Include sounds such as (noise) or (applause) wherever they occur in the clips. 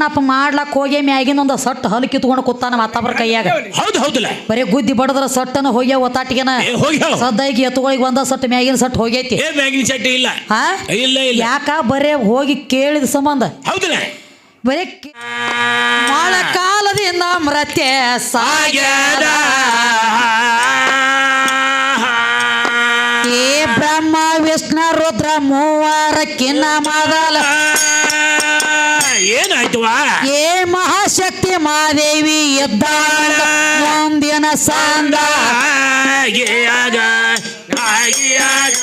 ಅಪ್ಪ ಮಾಡ್ಲಕ್ ಹೋಗಿ ಮ್ಯಾಗಿನ ಒಂದು ಸಟ್ ಹಲ್ ಕಿತ್ಕೊಂಡು ಕೂತಾನ ಮತ್ತೊಬ್ಬರ ಕೈಯಾಗ. ಹೌದು ಹೌದಲ್ಲ. ಬರೀ ಗುದ್ದಿ ಬಡದ್ರ ಸಟ್ಟನ ಹೋಗ್ಯ ಒತ್ತಾಟಿಗೆನ. ಸದ್ದಾಗಿ ಎತ್ತುಗಳಿಗೆ ಒಂದ ಸಟ್ ಮ್ಯಾಗಿನ ಸಟ್ ಹೋಗೈತಿ. ಇಲ್ಲ. ಇಲ್ಲ ಯಾಕ ಬರೇ ಹೋಗಿ ಕೇಳಿದ ಸಂಬಂಧ? ಹೌದಲ್ಲ. ಬರೀ ಬಹಳ ಕಾಲದಿಂದ ಮೃತ್ಯ ಸಾಗ್ಯದ. ಏ ಬ್ರಹ್ಮ ವಿಷ್ಣು ರುದ್ರ ಮೂವರಕ್ಕಿನ್ನ ಮೊದಲ. ಏನಾಯ್ತವಾ ಏ ಮಹಾಶಕ್ತಿ ಮಾದೇವಿ ಎದ್ದಾಳ ಮುಂದಿನ ಸಾಂದ. ಗಿಯಾಗ ಗಿಯಾಗ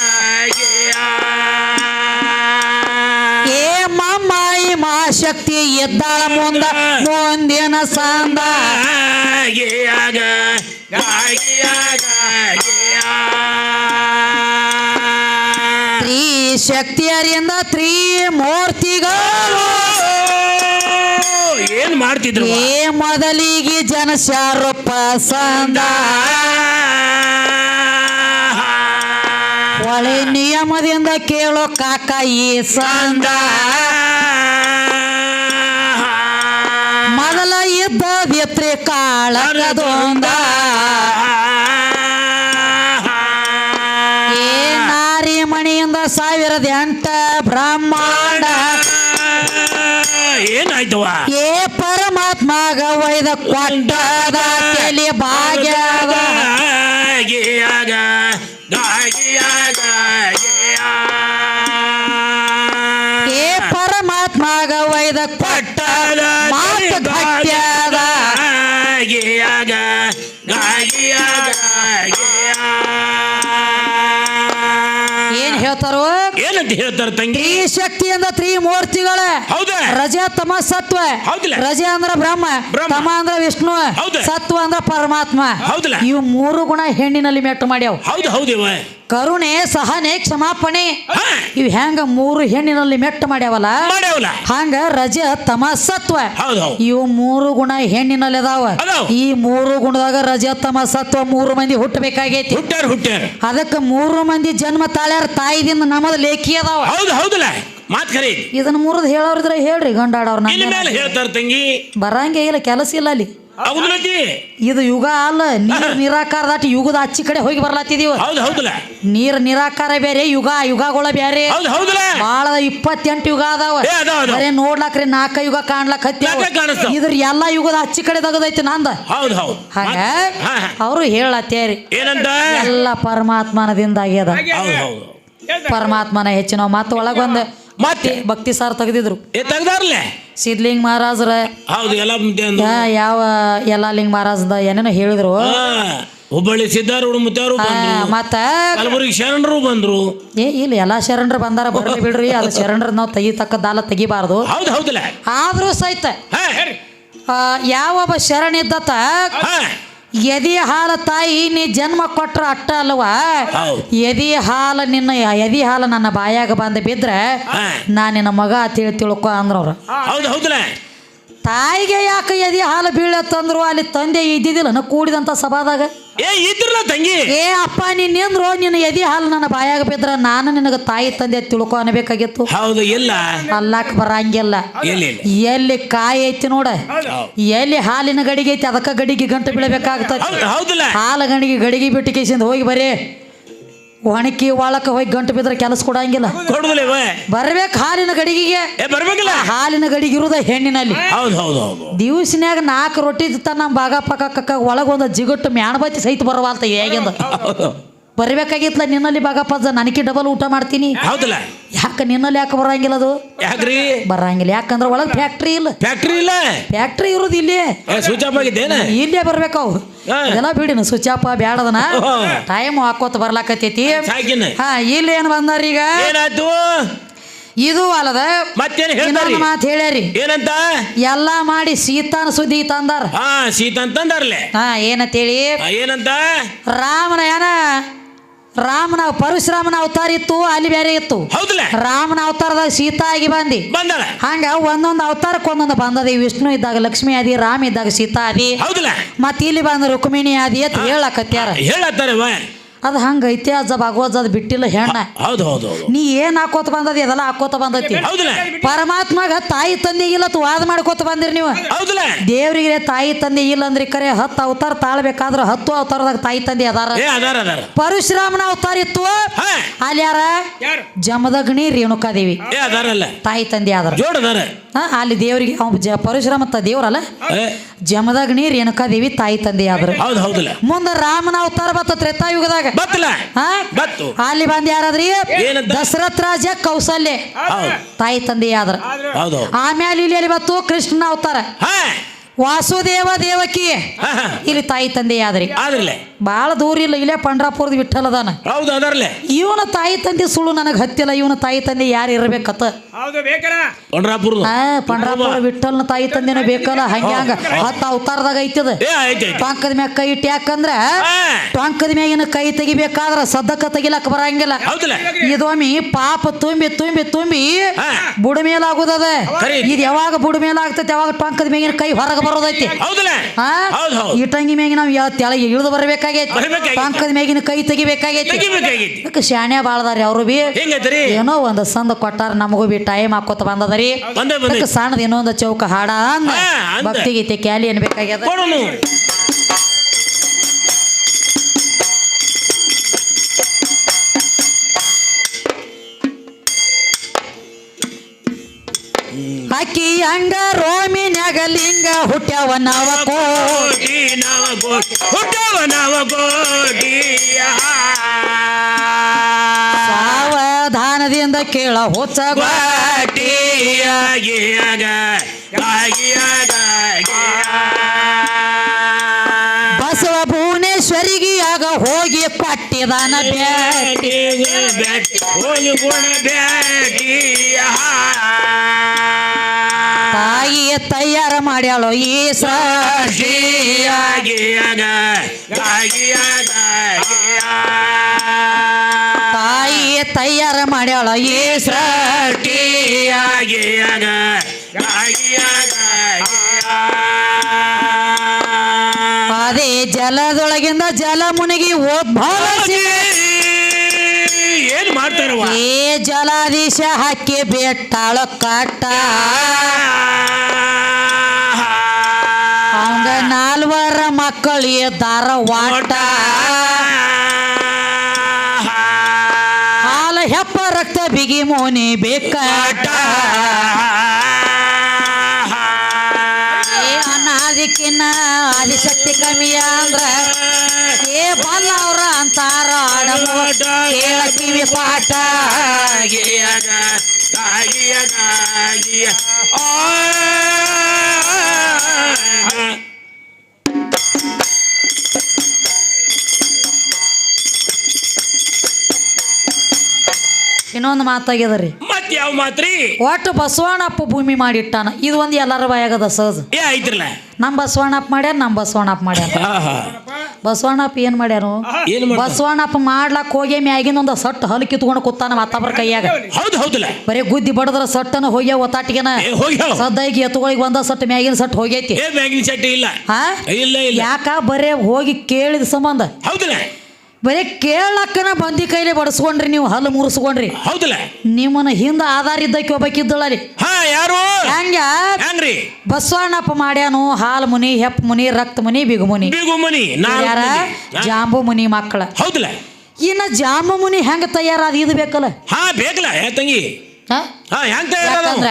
ಏ ಮಮ್ಮಾಯಿ ಮಹಾಶಕ್ತಿ ಎದ್ದಾಳ ಮುಂದ ಮುಂದಿನ ಸಾಂದ. ಗಿಯಾಗ ಗಿಯಾಗ ತ್ರೀ ಶಕ್ತಿಯರಿಂದ ತ್ರೀ ಮೂರ್ತಿಗಳು. ಏನ್ ಮಾಡ್ತಿದ್ರು ಏ ಮೊದಲಿಗೆ ಜನ ಶಾರಪ್ಪ ಸಂದ. ಒಳೆ ನಿಯಮದಿಂದ ಕೇಳೋ ಕಾಕ ಈ ಸಂದ. ಮೊದಲ ಇದ್ದ ವ್ಯತ್ರಿ ಕಾಳಗದೊಂದ. ಸಾವಿರದ ಎಂಟ ಬ್ರಹ್ಮಾಂಡ ಏನಾಯ್ತವ ಏ ಪರಮಾತ್ಮಗ ವೈದ ಕೊಟ್ಟದ ತಲೆ ಭಾಗ್ಯದ ಗಿಯಾಗ ಗಿಯಾಗ ಏ ಪರಮಾತ್ಮಗ ವೈದ ಕೊಟ್ಟದ ಮಾತು ಗಟ್ಟ್ಯದ. ಗಿಯಾಗ ಹೇಳ್ತಾರೋ ಏನಂತ ಹೇಳ್ತಾರೆ ತಂಗಿ? ತ್ರೀ ಶಕ್ತಿ ತ್ರೀ ಮೂರ್ತಿಗಳ ಹೌದಾ? ರಜ ತಮ ಸತ್ವ. ಹೌದಿಲ್ಲ? ರಜ ಅಂದ್ರ ಬ್ರಹ್ಮ ಬ್ರಹ್ಮ. ತಮ ಅಂದ್ರ ವಿಷ್ಣು ಹೌದು. ಸತ್ವ ಅಂದ್ರ ಪರಮಾತ್ಮ. ಹೌದಿಲ್ಲ? ಇವು ಮೂರು ಗುಣ ಹೆಣ್ಣಿನಲ್ಲಿ ಮೆಟ್ಟು ಮಾಡ್ಯಾವ. ಹೌದು ಹೌದಿವ ಕರುಣೆ ಸಹನೆ ಕ್ಷಮಾಪಣೆ. ಹಾ. ಇವ್ ಹೆಂಗ ಮೂರು ಹೆಣ್ಣಿನಲ್ಲಿ ಮೆಟ್ಟು ಮಾಡ್ಯಾವಲ್ಲ? ಮಾಡ್ಯಾವಲ್ಲ? ಹಂಗ ರಜ ತಮ ಸತ್ವ. ಹೌದು ಹೌದು. ಇವು ಮೂರು ಗುಣ ಹೆಣ್ಣಿನಲ್ಲಿ ಅದಾವ. ಅದಾವ. ಈ ಮೂರು ಗುಣದಾಗ ರಜ ತಮ ಸತ್ವ ಮೂರು ಮಂದಿ ಹುಟ್ಟಬೇಕಾಗೈತಿ. ಹುಟ್ಟ್ಯಾರ ಹುಟ್ಟ್ಯಾರ. ಅದಕ್ಕೆ ಮೂರು ಮಂದಿ ಜನ್ಮ ತಾಳ್ಯಾರ ತಾಯಿದಿಂದ ನಮ್ಮದ ಲೇಖಿ ಅದಾವ. ಹೌದು ಹೌದಲ್ಲ? ಮಾತ್ ಕರಿ ಇದನ್ನ ಮೂರದ್ ಹೇಳೋರಿದ್ರೆ ಹೇಳ್ರಿ ಗಂಡಾಡವ್ರ ಇನ್ನು ಮೇಲೆ ಹೇಳ್ತಾರ ತಂಗಿ. ಬರಂಗೆ ಇಲ್ಲ ಕೆಲಸ ಇಲ್ಲ ಅಲ್ಲಿ. ಇದು ಯುಗ ಅಲ್ಲ ನೀರ್ (laughs) ನಿರಾಕಾರ ದಾಟಿ ಯುಗದ ಅಚ್ಚಿ ಕಡೆ ಹೋಗಿ ಬರ್ಲಾತಿದೀವ. ಹೌದು ಹೌದಲ್ಲ? ನೀರ್ ನಿರಾಕಾರ ಬೇರೆ ಯುಗ ಯುಗಗಳ ಬೇರೆ ಹೌದು ಹೌದಲ್ಲ? ಬಾಳ ಇಪ್ಪತ್ತೆಂಟು ಯುಗ ಅದಾವ. ಏ ಅದಾವ ಅದಾವ. ಬರೇ ನೋಡ್ಲಾಕ್ರಿ ನಾಲ್ಕ ಯುಗ ಕಾಣ್ಲಕ್ ಹತ್ತಿ ಕಾಣಿಸ್ತಾವ. ಇದ್ರ ಎಲ್ಲಾ ಯುಗದ ಅಚ್ಚಿ ಕಡೆ ತಗದೈತಿ ನಂದ. ಹೌದು ಹೌದು. ಹಂಗ ಮಾತ್- ಹಾ, ಹಾ. ಅವರು ಹೇಳತ್ತೇರಿ ಏನಂತ? ಎಲ್ಲ ಪರಮಾತ್ಮನದಿಂದ ಆಗ್ಯದ ಹೌದು ಹೌದು. ಪರಮಾತ್ಮನ ಹೆಚ್ಚಿನ ಮತ್ತ ಒಳಗೊಂದು ಮತ್ತೆ ಭಕ್ತಿ ಸಾರ್ ತೆಗೆದಿದ್ರು. ತೆಗ್ದಾರ್ಲೆ? ಸಿದ್ಲಿಂಗ್ ಮಹಾರಾಜ್ರ. ಹೌದು ಎಲ್ಲ ಲಿಂಗ್ ಯಾವ ಮಹಾರಾಜ್ದ ಏನೇನೋ ಹೇಳಿದ್ರು. ಹುಬ್ಬಳ್ಳಿ ಸಿದ್ದಾರೂಢ ಆ, ಬಂದ್ರು. ಮತ್ತ ಕಲಬುರಗಿ ಶರಣರು ಬಂದ್ರು. ಏ ಇಲ್ಲ ಎಲ್ಲಾ ಶರಣರು ಬಂದಾರ ಬರ್ಲಿ ಬಿಡ್ರಿ. ಅದು ಶರಣರ ನಾವು ತೆಗಿತಕ್ಕದ್ದಾಲ ತೆಗಿಬಾರ್ದು. ಹೌದು ಹೌದಲ್ಲ ಆದ್ರೂ ಸಹಿತ ಯಾವೊಬ್ಬ ಶರಣ ಇದ್ದತ ಹಾ. ಎದಿ ಹಾಲ ತಾಯಿ ನೀ ಜನ್ಮ ಕೊಟ್ರ ಅಟ್ಟ ಅಲ್ವಾ ಎದಿ ಹಾಲ ನಿನ್ನ ಎದಿ ಹಾಲ ನನ್ನ ಬಾಯಾಗ ಬಂದ ಬಿದ್ರೆ. ನಾ ನಿನ್ನ ಮಗ ತಿಳಿ ತಿಳ್ಕೊ ಅಂದ್ರವ್ರು. ತಾಯಿಗೆ ಯಾಕೆ ಎದಿ ಹಾಲು ಬೀಳತ್ತಂದ್ರು ಅಲ್ಲಿ ತಂದೆ ಇದ್ದಿದ್ದಿಲ್ಲ ನಾ ಕೂಡಿದಂತ ಸಭಾದಾಗ. ಏ ಇದ್ರಲ್ಲ ತಂಗಿ. ಏ ಅಪ್ಪ ನಿನ್ನೇಂದ್ರು ನಿನ್ನ ಎದಿ ಹಾಲು ನನ್ನ ಬಾಯಾಗ ಬಿದ್ರ ನಾನು ನಿನಗೆ ತಾಯಿ ತಂದೆ ತಿಳ್ಕೊ ಅನ್ಬೇಕಾಗಿತ್ತು. ಹೌದು ಇಲ್ಲ. ಅಲ್ಲಾಕ್ ಬರಂಗಿಲ್ಲ. ಎಲ್ಲಿ ಕಾಯಿ ಐತಿ ನೋಡ ಎಲ್ಲಿ ಹಾಲಿನ ಗಡಿಗೆ ಐತಿ ಅದಕ್ಕ ಗಡಿಗೆ ಗಂಟು ಬೀಳಬೇಕಾಗ್ತದೆ ಹಾಲು ಗಣಿಗೆ ಗಡಿಗೆ ಬಿಟ್ಟು ಕೇಸಿಂದ ಹೋಗಿ ಬರೀ. ಒಣಕಿ ಒಳಕ ಹೋಗಿ ಗಂಟು ಬಿದ್ರೆ ಕೆಲಸ ಕೊಡಂಗಿಲ್ಲ. ಕೊಡುದಿಲ್ಲ ಬರ್ಬೇಕು ಹಾಲಿನ ಗಡಿಗೆಗೆ. ಬರ್ಬೇಕಲ್ಲ? ಹಾಲಿನ ಗಡಿಗೆ ಇರುದ ಹೆಣ್ಣಿನಲ್ಲಿ. ಹೌದು ಹೌದು ಹೌದು. ದಿವ್ಸನ್ಯಾಗ ನಾಲ್ಕು ರೊಟ್ಟಿ ತನ್ನ ಬಾಗ ಪಕ್ಕ ಕಕ್ಕ ಒಳಗೊಂದು ಜಿಗುಟ್ಟು ಮ್ಯಾಣಬತ್ತಿ ಸಹಿತ ಬರವಾಲ್ತ ಹೇಗಿಂದ. ಹೌದು ಬರಬೇಕಾಗಿತ್ಲ ನಿನ್ನಲ್ಲಿ ಬಾಗಪ್ಪಜ್ಜ ನನಗೆ ಡಬಲ್ ಊಟ ಮಾಡ್ತೀನಿ. ಹೌದಲ್ಲ? ಯಾಕೆ ನಿನ್ನಲ್ಲಿ ಯಾಕೆ ಬರಂಗಿಲ್ಲ ಅದು? ಯಾಕ್ರಿ? ಬರಂಗಿಲ್ಲ. ಯಾಕಂದ್ರೆ ಒಳಗೆ ಫ್ಯಾಕ್ಟ್ರಿ ಇಲ್ಲ. ಫ್ಯಾಕ್ಟ್ರಿ ಇಲ್ಲ? ಫ್ಯಾಕ್ಟ್ರಿ ಇರುದು ಇಲ್ಲಿ. ಏ ಸ್ವಿಚ್ ಆಫ್ ಆಗಿದ್ದೇನ? ಇಲ್ಲೇ ಬರ್ಬೇಕು ಅವು ಎಲ್ಲ ಬಿಡಿನ ಸುಚಾಪ ಬ್ಯಾಡದನ. ಟೈಮ್ ಹಾಕೋತ ಬರ್ಲಾಕತ್ತೈತಿ. ಹಾ ಇಲ್ಲಿ ಏನು ಬಂದಾರ ಈಗ? ಏನಾಯ್ತು? ಇದು ಅಲ್ಲದ ಮತ್ತೇನ್ ಹೇಳ್ತಾರಿ ಮಾತು ಹೇಳ್ಯಾರಿ. ಏನಂತ? ಎಲ್ಲಾ ಮಾಡಿ ಸೀತಾನ ಸುದ್ದಿ ತಂದಾರ. ಹಾ ತಂದಾರ್ಲೆ. ಅಂತಂದಾರ್ಲೆ ಹಾ ಏನಂತೇಳಿ? ಏನಂತ? ರಾಮನ ಏನ ರಾಮನ ಪರಶುರಾಮನ ಅವತಾರ ಇತ್ತು ಅಲ್ಲಿ ಬೇರೆ ಇತ್ತು. ರಾಮನ ಅವತಾರದಾಗ ಸೀತಾ ಆಗಿ ಬಂದಿ. ಹಂಗ ಒಂದೊಂದು ಅವತಾರಕ್ಕೆ ಒಂದೊಂದು ಬಂದದಿ. ವಿಷ್ಣು ಇದ್ದಾಗ ಲಕ್ಷ್ಮಿ ಆದಿ ರಾಮ ಇದ್ದಾಗ ಸೀತಾ ಆದಿ. ಹೌದಲ್ಲ ಮತ್ ಇಲ್ಲಿ ಬಂದ ರುಕ್ಮಿಣಿ ಆದಿ ಅಂತ ಹೇಳಕತ್ಯಾರ. ಹೇಳತ್ತಾರವ ಅದು ಹಂಗೈತೆ ಅಜ್ಜ ಭಾಗವತ್ ಅದು ಬಿಟ್ಟಿಲ್ಲ ಹೆಣ್ಣ. ಹೌದು ಹೌದು ಹೌದು. ನೀ ಏನ್ ಹಾಕೋತ ಬಂದದ ಇದೆಲ್ಲ ಹಾಕೋತ ಬಂದೈತಿ. ಹೌದಲ್ಲ ಪರಮಾತ್ಮಗ ತಾಯಿ ತಂದೆ ಇಲ್ಲ ಅಂತ ವಾದ ಮಾಡ್ಕೋತ ಬಂದಿರಿ ನೀವು. ಹೌದಲ್ಲ ದೇವ್ರಿಗೆ ತಾಯಿ ತಂದೆ ಇಲ್ಲ ಅಂದ್ರೆ ಕರೆ ಹತ್ತು ಅವತಾರ ತಾಳ್ಬೇಕಾದ್ರೆ ಹತ್ತು ಅವತಾರದಾಗ ತಾಯಿ ತಂದೆ ಅದಾರ. ಏ ಅದಾರ ಅದಾರ. ಪರಶುರಾಮನ ಅವತಾರ ಇತ್ತು. ಅಲ್ಯಾರ ಅಲ್ಲಿ ಯಾರ? ಜಮದಗ್ನಿ ರೇಣುಕಾದೇವಿ. ಏ ಅದಾರಲ್ಲ. ತಾಯಿ ತಂದೆ ಆದ್ರ. ಅಲ್ಲಿ ದೇವ್ರಿಗೆ ಅವ ಜ ಪರಶುರಾಮ ತ ದೇವ್ರಲ್ಲ. ಜಮದಗ್ನಿ ರೇಣುಕಾದೇವಿ ತಾಯಿ ತಂದೆ ಆದ್ರ. ಹೌದು ಹೌದಲ್ಲ ಮುಂದ ರಾಮನ ಅವತಾರ ಬತ್ತ ತ್ರೇತಾಯುಗದಾಗ ಬತ್ತಲ್ಲ ಹಾ? ಬತ್ತು. ಅಲ್ಲಿ ಬಂದ ಯಾರಾದ್ರಿ? ದಶರಥ ರಾಜ ಕೌಸಲ್ಯ. ತಾಯಿ ತಂದೆ ಆದ್ರ. ಹೌದು. ಆಮೇಲೆ ಇಲ್ಲಿ ಅಲ್ಲಿ ಬತ್ತು ಕೃಷ್ಣನ ಅವತಾರ. ಹಾ. ವಾಸುದೇವ ದೇವಕಿ. ಇಲ್ಲಿ ತಾಯಿ ತಂದೆ ಆದ್ರಿ. ಆದ್ರಲ್ಲೇ ಬಾಳ ದೂರ ಇಲ್ಲ ಇಲ್ಲೇ ಪಂಡ್ರಾಪುರದ ವಿಠಲದಾನ ಹೌದು ಅದಾರಲ್ಲೇ. ಇವನ ತಾಯಿ ತಂದೆ ಸುಳ್ಳು ನನಗೆ ಹತ್ತಿಲ್ಲ ಇವನ ತಾಯಿ ತಂದೆ ಯಾರು ಇರ್ಬೇಕತ್ತ ಹೌದು ಬೇಕಲ್ಲ ಪಂಡ್ರಾಪುರದ. ಆ ಪಂಡ್ರಾಪುರ ವಿಠಲ್ನ ತಾಯಿ ತಂದೆನ ಬೇಕಲ್ಲ ಹಂಗೆ ಹಂಗ. ಹತ್ತು ಅವತಾರದಾಗ ಐತದ. ಏ ಐತೆ ಐತೆ ಟೊಂಕದ ಮ್ಯಾಗ ಕೈ ಇಟ್ಟು ಯಾಕಂದ್ರ ಟಾಂಕದ ಮ್ಯಾಗಿನ ಕೈ ತೆಗಿಬೇಕಾದ್ರ ಸದ್ದಕ್ಕ ತೆಗಿಲಕ್ಕ ಬರಂಗಿಲ್ಲ. ಹೌದಲ್ಲ. ಇದೊಮ್ಮೆ ಪಾಪ ತುಂಬಿ ತುಂಬಿ ತುಂಬಿ ಹಾ. ಬುಡ ಮೇಲಾಗುದದ ಖರೀ. ಇದು ಯಾವಾಗ ಬುಡ ಮೇಲಾಗ್ತೈತಿ ಯಾವಾಗ ಟೊಂಕದ ಮ್ಯಾಗಿನ ಕೈ ಹೊರಗೆ ಬರೋದೈತಿ. ಹೌದಲ್ಲ. ಹಾ? ಹೌದು ಹೌದು. ಇಟಂಗಿ ಮ್ಯಾಗಿ ನಾವು ಯಾವ ತೆಳಗೆ ಇಳಿದು ಬರ್ಬೇಕಾಗೈತಿ ಬರ್ಬೇಕಾಗೈತಿ. ಟೊಂಕದ ಮ್ಯಾಗಿನ ಕೈ ತೆಗಿಬೇಕಾಗೈತಿ. ತೆಗಿಬೇಕಾಗೈತಿ. ಅದಕ್ಕೆ ಶಾಣ್ಯ ಬಾಳದಾರಿ ಅವರು ಬಿ. ಹೆಂಗೈತ್ರಿ? ಏನೋ ಒಂದು ಸಂದ ಕೊಟ್ಟಾರ ನಮಗೂ ಬಿ ಟೈಮ್ ಹಾಕೋತ ಬಂದದರಿ. ಬಂದೇ ಬಂದೆ ಅದಕ್ಕೆ ಸಣ್ಣದ ಇನ್ನೊಂದು ಚೌಕ ಹಾಡ ಅಂದ. ಹಾ, ಅಂದ. ಭಕ್ತಿ ಗೀತೆ ಕ್ಯಾಲಿ ಅನ್ಬೇಕಾಗ್ಯದ. ಕೊಡೋನು. ಅಕ್ಕಿ ಅಂಗ ರೋಮಿ ಲಿಂಗ ಹುಟ್ಟ್ಯಾವ ನವ ಕೋಟಿ ನವ ಕೋಟಿ ಹುಟ್ಟವ ನವ ಕೋಟಿ ಸಾವಧಾನದಿಂದ ಕೇಳ ಹುಚ್ಚ ಗೋಟಿಯಾಗಿಯಾಗ ಗಾಗಿಯಾಗ ಹೋಗಿ ಪಟ್ಟಿದಾನ ಬ್ಯಾಟಿ. ಹೋಗಿ ಗುಣ ಬ್ಯಾಟಿಯ ತಾಯಿ ತಯಾರ ಮಾಡ್ಯಾಳೋ ಈ ಗಾಗಿಯಾಗ ತಾಯಿ ತಯಾರ ಮಾಡ್ಯಾಳ ಈ ಸೃಷ್ಟಿಯಾಗಿಯಾಗ ಗಾಗಿಯಾಗ ಅದೇ ಜಲದೊಳಗಿಂದ ಜಲ ಮುನಿಗಿ ಓದ್ಭವಿಸಿ ಏನ್ ಮಾಡ್ತಾರವ ಏ ಜಲಾದೀಶ ಹಾಕಿ ಬೆಟ್ಟಾಳ ಕಾಟ ಅವಂಗ ನಾಲ್ವರ ಮಕ್ಕಳು ಎದ್ದಾರ ವಾಟ ಹಾಲ ಹೆಪ್ಪ ರಕ್ತ ಬಿಗಿ ಮೋನಿ ಬೇಕಾಟ ಅನಾದಿಕ್ಕಿನ್ನ ಆದಿಶಕ್ತಿ ಕಮ್ಮಿ ಅಂದ್ರ ಏ ಬಲ್ಲ ಅವ್ರ ಅಂತಾರ ಕೇಳ ಕಿವಿ ಪಾಠ. ಇನ್ನೊಂದು ಮಾತಾಗ್ಯದರಿ ಯಾವ ಮಾತ್ರಿ? ಒಟ್ಟು ಬಸವಣ್ಣಪ್ಪ ಭೂಮಿ ಮಾಡಿಟ್ಟಾನ. ಇದು ಒಂದು ಎಲ್ಲರ ಬಾಯಾಗದ ಸಹಜ. ಏ ಐತ್ರಲ್ಲ ನಮ್ಮ ಬಸವಣ್ಣಪ್ಪ ಮಾಡ್ಯಾರ ನಮ್ಮ ಬಸವಣ್ಣಪ್ಪ ಮಾಡ್ಯಾರ. ಬಸವಣ್ಣಪ್ಪ ಏನ್ ಮಾಡ್ಯಾರು? ಏನ್? ಬಸವಣ್ಣಪ್ಪ ಮಾಡ್ಲಾಕ್ ಹೋಗಿ ಮ್ಯಾಗಿನ ಒಂದು ಸಟ್ ಹಲ್ ಕಿತ್ಕೊಂಡು ಕೂತಾನ ಮತ್ತೊಬ್ಬರ ಕೈಯಾಗ. ಹೌದು ಹೌದಲ್ಲ ಬರೀ ಗುದ್ದಿ ಬಡದ್ರ ಸಟ್ಟನ ಹೋಗ್ಯ ಒತ್ತಾಟಿಗೆನ. ಏ ಸದ್ದಾಗಿ ಎತ್ತುಗಳಿಗೆ ಒಂದ ಸಟ್ಟು ಮ್ಯಾಗಿನ ಸಟ್ ಹೋಗೈತಿ. ಏ ಬ್ಯಾಂಕಿನ ಚಟ್ಟಿ ಇಲ್ಲ. ಹಾ? ಇಲ್ಲ ಇಲ್ಲ. ಯಾಕ ಬರೇ ಹೋಗಿ ಕೇಳಿದ ಸಂಬಂಧ? ಹೌದಲ್ಲ ಬರೀ ಕೇಳಕ್ಕನ ಬಂದಿ ಕೈಲಿ ಬಡಿಸ್ಕೊಂಡ್ರಿ ನೀವು ಹಲ್ಲು ಮುರಿಸ್ಕೊಂಡ್ರಿ. ಹೌದಿಲ್ಲ. ನಿಮ್ಮನ್ನ ಹಿಂದ ಆಧಾರ ಇದ್ದಕ್ಕೆ ಒಬ್ಬಕಿದ್ದಳರಿ ಹಾ ಯಾರು? ಹೆಂಗ? ಹೆಂಗ್ರಿ? ಬಸವಣ್ಣಪ್ಪ ಮಾಡ್ಯಾನು ಹಾಲು ಮುನಿ ಹೆಪ್ ಮುನಿ ರಕ್ತ ಮುನಿ ಬಿಗು ಮುನಿ. ಯಾರ? ಜಾಂಬು ಮುನಿ ಮಕ್ಕಳ. ಹೌದಲ್ಲ. ಇನ್ನ ಜಾಂಬು ಮುನಿ ಹೆಂಗ ತಯಾರಾದ ಇದು ಬೇಕಲ್ಲ? ಹಾ ಬೇಕಲ್ಲ ತಂಗಿ. ಹ? ಹಾ ಹೆಂಗ್ ತಯಾರ ಯಾಕಂದ್ರ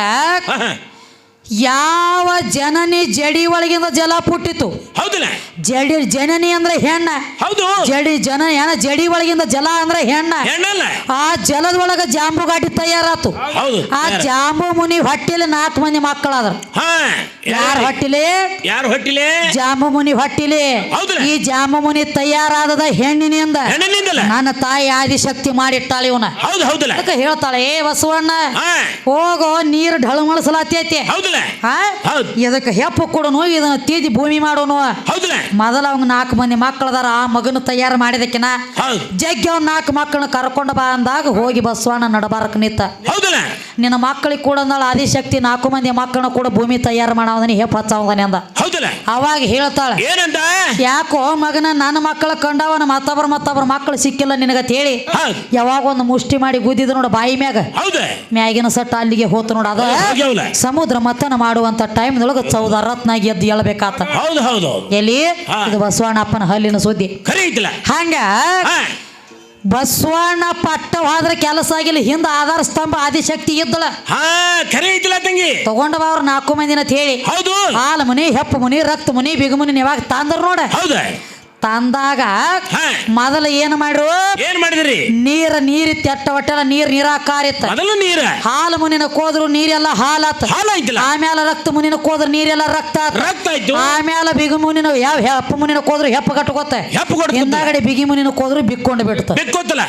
ಯಾವ ಜನನಿ ಜಡಿ ಒಳಗಿಂದ ಜಲ ಪುಟ್ಟಿತು? ಹೌದಲ್ಲ. ಜಡಿ ಜನನಿ ಅಂದ್ರೆ ಹೆಣ್ಣ. ಹೌದು. ಜಡಿ ಜನ ಏನ ಜಡಿ ಒಳಗಿಂದ ಜಲ ಅಂದ್ರೆ ಹೆಣ್ಣ. ಹೆಣ್ಣಲ್ಲ. ಆ ಜಲದ ಒಳಗ ಜಾಂಬು ಗಾಡಿ ತಯಾರಾತು. ಹೌದು. ಆ ಜಾಂಬು ಮುನಿ ಹೊಟ್ಟಿಲಿ ನಾಲ್ಕು ಮಂದಿ ಮಕ್ಕಳಾದ್ರ. ಹಾ. ಯಾರ ಹೊಟ್ಟಿಲಿ? ಯಾರು ಹೊಟ್ಟಿಲಿ? ಜಾಂಬು ಮುನಿ ಹೊಟ್ಟಿಲಿ. ಹೌದಲ್ಲ? ಈ ಜಾಂಬು ಮುನಿ ತಯಾರಾದದ ಹೆಣ್ಣಿನಿಂದ ಹೆಣ್ಣಿನಿಂದಲ್ಲ. ನನ್ನ ತಾಯಿ ಆದಿಶಕ್ತಿ ಮಾಡಿಟ್ಟಾಳ ಇವನ. ಹೌದು ಹೌದಲ್ಲ. ಅದಕ್ಕೆ ಹೇಳ್ತಾಳೆ ಏ ಬಸವಣ್ಣ ಹೋಗೋ ನೀರು ಢಳಮಳಸಲಾತೈತಿ. ಹೌದಲ್ಲ. ಇದಕ್ಕೆ ಹೆಪ್ಪು ಕೊಡೋನು ಇದನ್ನ ತೀದಿ ಭೂಮಿ ಮಾಡೋನು? ಮೊದಲ ಅವಂಗ ನಾಲ್ಕು ಮಂದಿ ಮಕ್ಕಳದಾರ ಆ ಮಗನ ತಯಾರು ಮಾಡಿದಕ್ಕಿನ ಜಗ್ಗಿ ಅವ್ನ ನಾಲ್ಕು ಮಕ್ಕಳನ್ನ ಕರ್ಕೊಂಡು ಬಾ ಅಂದಾಗ ಹೋಗಿ ಬಸವಣ್ಣ ನಡಬಾರಕ್ ನಿಂತ. ನಿನ್ನ ಮಕ್ಕಳಿಗೆ ಕೂಡ ಆದಿಶಕ್ತಿ ನಾಲ್ಕು ಮಂದಿ ಮಕ್ಕಳನ್ನ ಕೂಡ ಭೂಮಿ ತಯಾರು ಮಾಡವದನಿ ಹೆಪ್ಪ ಹಚ್ಚವದನಿ ಅಂದ. ಅವಾಗ ಹೇಳ್ತಾಳ ಯಾಕೋ ಮಗನ ನನ್ನ ಮಕ್ಕಳ ಕಂಡವನ ಮತ್ತೊಬ್ಬರ ಮತ್ತೊಬ್ಬರ ಮಕ್ಕಳು ಸಿಕ್ಕಿಲ್ಲ ನಿನಗತ್ ಹೇಳಿ ಯಾವಾಗ ಒಂದು ಮುಷ್ಟಿ ಮಾಡಿ ಗುದ್ದಿದ ನೋಡ ಬಾಯಿ ಮ್ಯಾಗ. ಮ್ಯಾಗಿನ ಸಟ್ಟ ಅಲ್ಲಿಗೆ ಹೋತು ನೋಡ ಅದ ಸಮುದ್ರ ಸಮುದ್ರ ಮಥನ ಮಾಡುವಂತ ಟೈಮ್ದೊಳಗ ಚೌದ ಅರತ್ನಾಗಿ ಎದ್ದು ಹೇಳ್ಬೇಕಾತ ಹೌದು ಹೌದು ಎಲ್ಲಿ? ಇದು ಬಸವಣ್ಣಪ್ಪನ ಹಲ್ಲಿನ ಸುದ್ದಿ. ಹಂಗ ಬಸವಣ್ಣ ಪಟ್ಟವಾದ್ರ ಕೆಲಸ ಆಗಿಲ್ಲ ಹಿಂದ ಆಧಾರ ಸ್ತಂಭ ಆದಿಶಕ್ತಿ ಇದ್ದಳ. ತಂಗಿ. ತಗೊಂಡ ಅವ್ರ ನಾಲ್ಕು ಮಂದಿನ ಅಂತ ಹೇಳಿ. ಹೌದು. ಹಾಲು ಮುನಿ ಹೆಪ್ಪು ಮುನಿ ರಕ್ತ ಮುನಿ ಬಿಗುಮುನಿ ನೀವಾಗ ತಂದ್ರ ನೋಡ. ಹೌದ. ತಂದಾಗ ಮೊದಲ ಏನ್ ಮಾಡ್ರು? ಏನ್ ಮಾಡಿದ್ರಿ? ನೀರ ನೀರಿತ್ತು ಎಟ್ಟ ಒಟ್ಟೆಲ್ಲ ನೀರ್ ನೀರಾಕಾರಿತ್ತ. ಮೊದಲು ನೀರ. ಹಾಲು ಮುನಿನ ಕೋದ್ರು ನೀರೆಲ್ಲ ಹಾಲಾತ. ಆಮ್ಯಾಲ ರಕ್ತ ಮುನಿನ ಕೋದ್ರು ನೀರೆಲ್ಲ ರಕ್ತ ರಕ್ತ ಆಯ್ತು. ಆಮೇಲೆ ಬಿಗು ಮುನಿನ ಯಾವ ಹೆಪ್ಪ ಮುನಿನ ಕೋದ್ರು ಹೆಪ್ಪ ಕಟ್ಕೋತ ಹಿಂದಾಗಡೆ ಬಿಗಿ ಮುನಿನ ಕೋದ್ರು ಬಿಕ್ಕೊಂಡು ಬಿಡ್ತ. ಬೆಕ್ಕೋತಲ್ಲ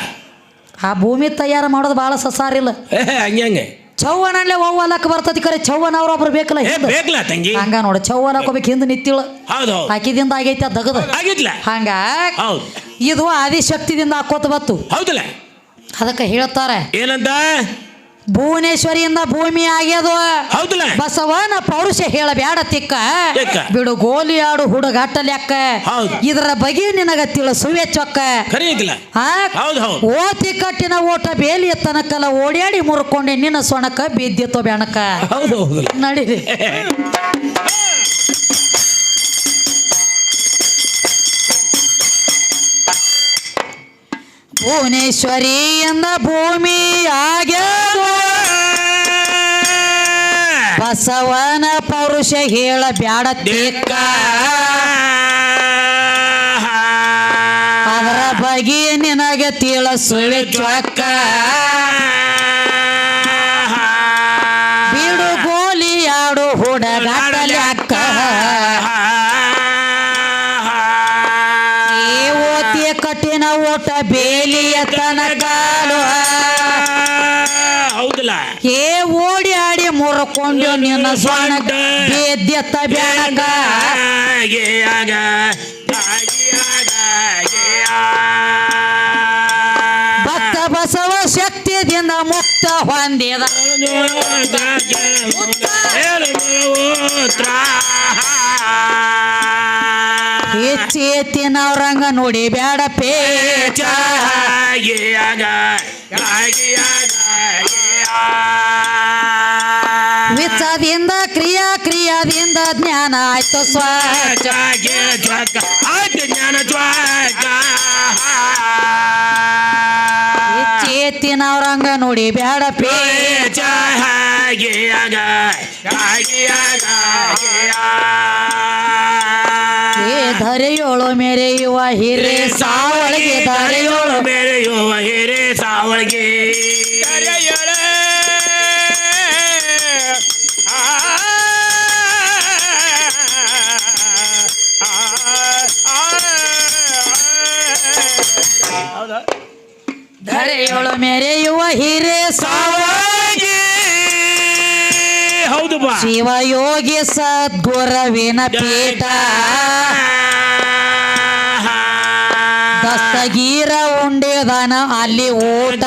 ಆ ಭೂಮಿ ತಯಾರು ಮಾಡೋದು ಬಹಳ ಸಸಾರಿಲ್ಲ. ಹಂಗೆ ಹಂಗೆ. ಚೌವನಲ್ಲೇ ಅವ್ವಲಕ್ಕ ಬರ್ತತಿ ಕರೆ. ಚೌವನ ಅವ್ರೊಬ್ರು ಬೇಕಲ್ಲ ಹಿಂದ? ಬೇಕಲ್ಲ ತಂಗಿ? ಹಂಗ ನೋಡ ಚೌವನ ಹಾಕೋಬೇಕು ಹಿಂದ ನಿತ್ತಿಳು ಹೌದು ಹಾಕಿದಿಂದ ಆಗೈತೆ ದಗದ. ಆಗಿದ್ಲ? ಹಂಗ? ಹೌದು. ಇದು ಆದಿಶಕ್ತಿದಿಂದ ಹಾಕೋತ ಬತ್ತು. ಹೌದಲ್ಲ? ಅದಕ್ಕೆ ಹೇಳ್ತಾರೆ. ಏನಂತ? ಭುವನೇಶ್ವರಿಯಿಂದ ಭೂಮಿ ಆಗ್ಯದು. ಹೌದಲ್ಲ? ಬಸವನ ಪೌರುಷ ಹೇಳಬೇಡ ತಿಕ್ಕ. ತಿಕ್ಕ. ಬಿಡು ಗೋಲಿ ಆಡು ಹುಡುಗಾಟ ಲೆಕ್ಕ ಹೌದು. ಇದರ ಬಗ್ಗೆ ನಿನಗ ತಿಳಿಸುವೆ ಚೊಕ್ಕ. ಖರೆ ಐತಿಲ್ಲ ಆ? ಹೌದು ಹೌದು. ಓತಿ ಕಟ್ಟಿನ ಓಟ ಬೇಲಿ ತನಕಲ್ಲ ಓಡ್ಯಾಡಿ ಮುರ್ಕೊಂಡೆ ನಿನ್ನ ಸೊಣಕ ಬಿದ್ದಿತ್ತು ಬೆಣಕ ಹೌದು ಹೌದಲ್ಲ ನಡೀರಿ. ಭುವನೇಶ್ವರಿಯಿಂದ ಭೂಮಿ ಆಗ್ಯದು ಬಸವನ ಪೌರುಷ ಹೇಳ ಬ್ಯಾಡ ತಿಕ್ಕ ಅದರ ಬಗ್ಗೆ ನಿನಗೆ ತೀಳ ಸುಳಿ ಬಿಡು ಗೋಲಿ ಲೆಕ್ಕ ಏ ಓತಿಯ ಕಟ್ಟಿನ ಓಟ ಬೇಲಿಯ ತನಕಾಲು ಆಡಿ ಮುರ್ಕೊಂಡು ನಿನ್ನ ಸೊಣಗ ಬೇದ್ಯತ್ತ ಬೆಳಗ ಭಕ್ತ ಬಸವ ಶಕ್ತಿಯಿಂದ ಮುಕ್ತ ಹೊಂದಿದ. ಹೆಚ್ಚೆತ್ತಿನವ್ರಂಗ ನೋಡಿ ಬ್ಯಾಡ ಪೇಚ. ವಿಚ್ಚದಿಂದ ಕ್ರಿಯಾ ಕ್ರಿಯಾದಿಂದ ಜ್ಞಾನ ಆಯ್ತು ಹೆಚ್ಚೆತ್ತಿನವ್ರಂಗ ನೋಡಿ ಬೇಡ ಧರೆಯೋಳು ಮೆರೆಯುವ ಹಿರೇ ಸಾವಳಿಗೆ ಧರೆಯೋಳು ಮೆರೆಯುವ ಹಿರೇ ಸಾವಳಿಗೆ. ಹಿರೇ ಸಾವಾಗಿ. ಹೌದು ಬಾ. ಶಿವಯೋಗಿ ಸದ್ಗುರವಿನ ಪೀಠ. ದಸ್ತಗೀರ ಉಂಡೆದನ ಅಲ್ಲಿ ಊಟ.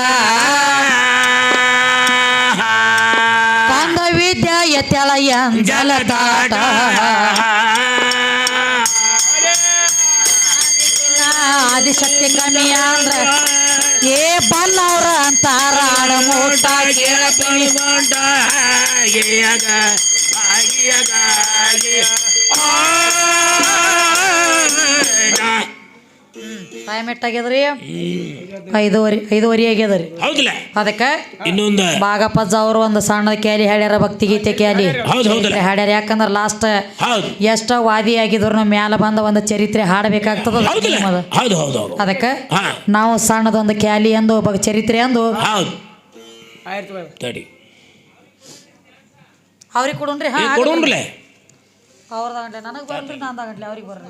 ಕಂದ ವಿದ್ಯಾ ಎತ್ತಳ ಎಂಜಲ ತಾಟ. ಆದಿಶಕ್ತಿ ಕಮ್ಮಿ ಅಂದ್ರ ಏ ಬಲ್ಲವ್ರ ಅಂತಾರ ಮೂಟ ಕೇಳತೀವಿ ಟೈಮ್ ಎಷ್ಟಾಗ್ಯದ್ರಿ ಐದುವರೆ ಐದುವರೆ ಆಗ್ಯದ್ರಿ. ಹೌದಿಲ್ಲ? ಅದಕ್ಕೆ ಇನ್ನೊಂದು? ಬಾಗಪ್ಪಜ್ಜ ಅವರು ಒಂದು ಸಣ್ಣ ಕ್ಯಾಲಿ ಹೇಳ್ಯಾರ ಭಕ್ತಿಗೀತೆ ಕ್ಯಾಲಿ. ಹೌದು ಹೌದಲ್ಲ ಹಾಡ್ಯಾರ. ಯಾಕಂದ್ರ ಲಾಸ್ಟ್ ಹೌದು. ಎಷ್ಟ ವಾದಿ ಆಗಿದ್ರು ಮ್ಯಾಲ ಬಂದ ಒಂದು ಚರಿತ್ರೆ ಹಾಡಬೇಕಾಗ್ತದ ಹೌದಲ್ಲ? ಹೌದು ಹೌದು ಹೌದು. ಅದಕ್ಕೆ ನಾವು ಸಣ್ಣದೊಂದು ಕ್ಯಾಲಿ ಎಂದು ಚರಿತ್ರೆ ಎಂದು ಹೌದು. ತಡಿ. ಅವ್ರಿಗೆ ಕೊಡೋಣ್ರಿ ಅವ್ರದಾಗಂಟ್ಲೆ ನನಗೆ ಬರ್ರಿ ನಂದಾಗಂಟ್ಲೆ ಅವ್ರಿಗೆ ಬರ್ರಿ